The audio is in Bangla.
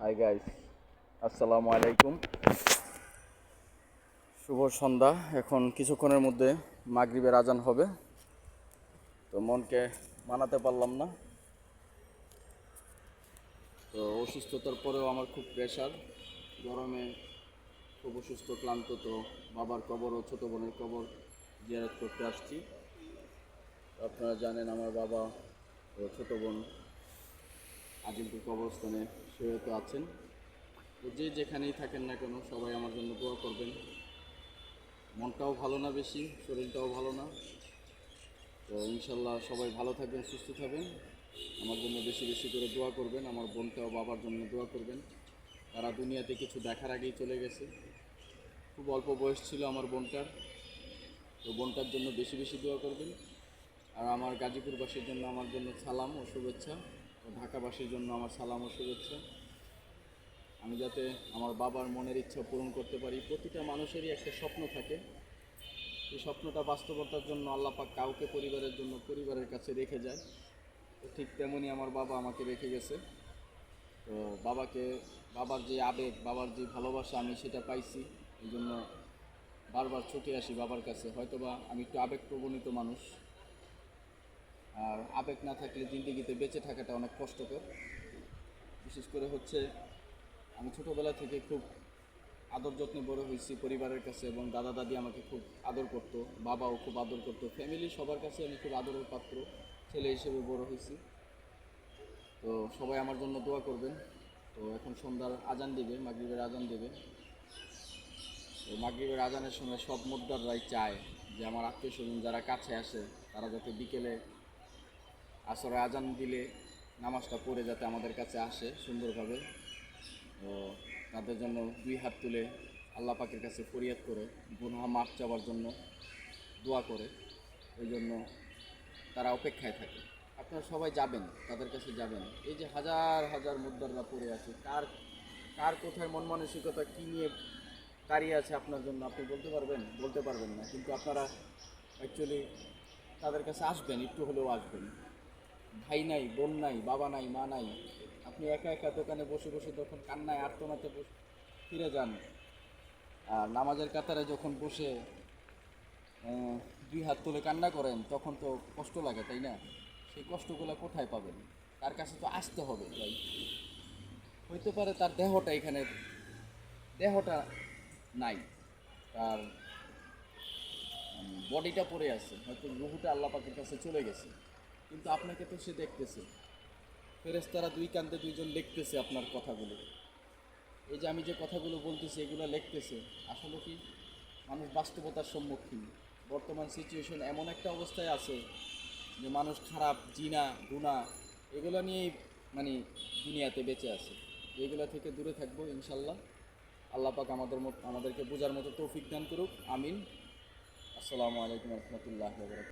হাই গাইস আসসালামু আলাইকুম শুভ সন্ধ্যা। এখন কিছুক্ষণের মধ্যে মাগরিবের আজান হবে। তো মনকে মানাতে পারলাম না। তো অসুস্থতার পরেও আমার খুব প্রেশার গরমে খুব অসুস্থ, ক্লান্ত তো বাবার কবর ও ছোটো বোনের কবর জিয়ারত করতে আসছি। আপনারা জানেন আমার বাবা ও ছোটো বোন আজিমপুর কবরস্থানে তো আছেন। যে যেখানেই থাকেন না কেন সবাই আমার জন্য দোয়া করবেন। মনটাও ভালো না বেশি, শরীরটাও ভালো না। তো ইনশাল্লাহ সবাই ভালো থাকবেন, সুস্থ থাকবেন। আমার জন্য বেশি বেশি করে দোয়া করবেন, আমার বোনটাও বাবার জন্য দোয়া করবেন। তারা দুনিয়াতে কিছু দেখার আগেই চলে গেছে। খুব অল্প বয়স ছিল আমার বোনটার। তো বোনটার জন্য বেশি বেশি দোয়া করবেন। আর আমার গাজীপুরবাসীর জন্য আমার জন্য সালাম ও শুভেচ্ছা। ঢাকাবাসীর জন্য আমার সালাম ও শুভেচ্ছা। আমি যাতে আমার বাবার মনের ইচ্ছা পূরণ করতে পারি, প্রতিটা মানুষেরই একটা স্বপ্ন থাকে। এই স্বপ্নটা বাস্তবতার জন্য আল্লাহ পাক কাউকে পরিবারের জন্য পরিবারের কাছে রেখে যায়। তো ঠিক তেমনই আমার বাবা আমাকে রেখে গেছে। তো বাবাকে, বাবার যে আবেগ, বাবার যে ভালোবাসা আমি সেটা পাইছি। এই জন্য বারবার ছুটে আসি বাবার কাছে। হয়তোবা আমি একটু আবেগ প্রবণিত মানুষ। আর আবেগ না থাকলে জিন্দিগিতে বেঁচে থাকাটা অনেক কষ্টকর। বিশেষ করে হচ্ছে, আমি ছোটোবেলা থেকে খুব আদর যত্নে বড় হয়েছি পরিবারের কাছে এবং দাদা, দাদি আমাকে খুব আদর করতো, বাবাও খুব আদর করতো। ফ্যামিলি সবার কাছে আমি খুব আদরের পাত্র, ছেলে হিসেবে বড় হয়েছি। তো সবাই আমার জন্য দোয়া করবেন। তো এখন সন্ধ্যার আজান দেবে, মাগরিবের আজান দেবে। তো মাগরিবের আজানের সময় সব মোদ্দাররাই চায় যে আমার আত্মীয় স্বজন যারা কাছে আসে, তারা যাতে বিকেলে আসরে আজান দিলে নামাজটা পড়ে যাতে আমাদের কাছে আসে সুন্দরভাবে। তো তাদের জন্য দুই হাত তুলে আল্লাহ পাকের কাছে ফরিয়াদ করে, গুনাহ মাফ চাওয়ার জন্য দোয়া করে। ওই জন্য তারা অপেক্ষায় থাকে। আপনারা সবাই যাবেন, তাদের কাছে যাবেন। এই যে হাজার হাজার মুদ্রারা পড়ে আছে, কার কার কোথায় মন মানসিকতা, কী নিয়ে দাঁড়িয়ে আছে আপনার জন্য আপনি বলতে পারবেন? বলতে পারবেন না। কিন্তু আপনারা অ্যাকচুয়ালি তাদের কাছে আসবেন, একটু হলেও আসবেন। ভাই নাই, বোন নাই, বাবা নাই, মা নাই, আপনি একা একা দোকানে বসে বসে যখন কান্নায় আর্তনাতে বসে ফিরে যান। আর নামাজের কাতারে যখন বসে দুই হাত তুলে কান্না করেন, তখন তো কষ্ট লাগে, তাই না? সেই কষ্টগুলো কোথায় পাবেন? তার কাছে তো আসতে হবে তাই হইতে পারে তার দেহটা এখানে, দেহটা নাই, তার বডিটা পড়ে আছে, হয়তো রুহুটা আল্লাহ পাকের কাছে চলে গেছে। কিন্তু আপনাকে তো সে দেখতেছে। ফেরেস্তারা দুই কান্তে দুইজন লিখতেছে আপনার কথাগুলো। এই যে আমি যে কথাগুলো বলতেছি, এগুলো লিখতেছে, আসলে কি মানুষ বাস্তবতার সম্মুখীন? বর্তমান সিচুয়েশন এমন একটা অবস্থায় আছে যে মানুষ খারাপ, জিনা, গুণা, এগুলো নিয়েই মানে দুনিয়াতে বেঁচে আছে। এগুলো থেকে দূরে থাকব ইনশাল্লাহ আল্লাহ পাক আমাদের আমাদেরকে বোঝার মতো তৌফিক দান করুক। আমিন। আসসালামু আলাইকুম রহমতুল্লাহ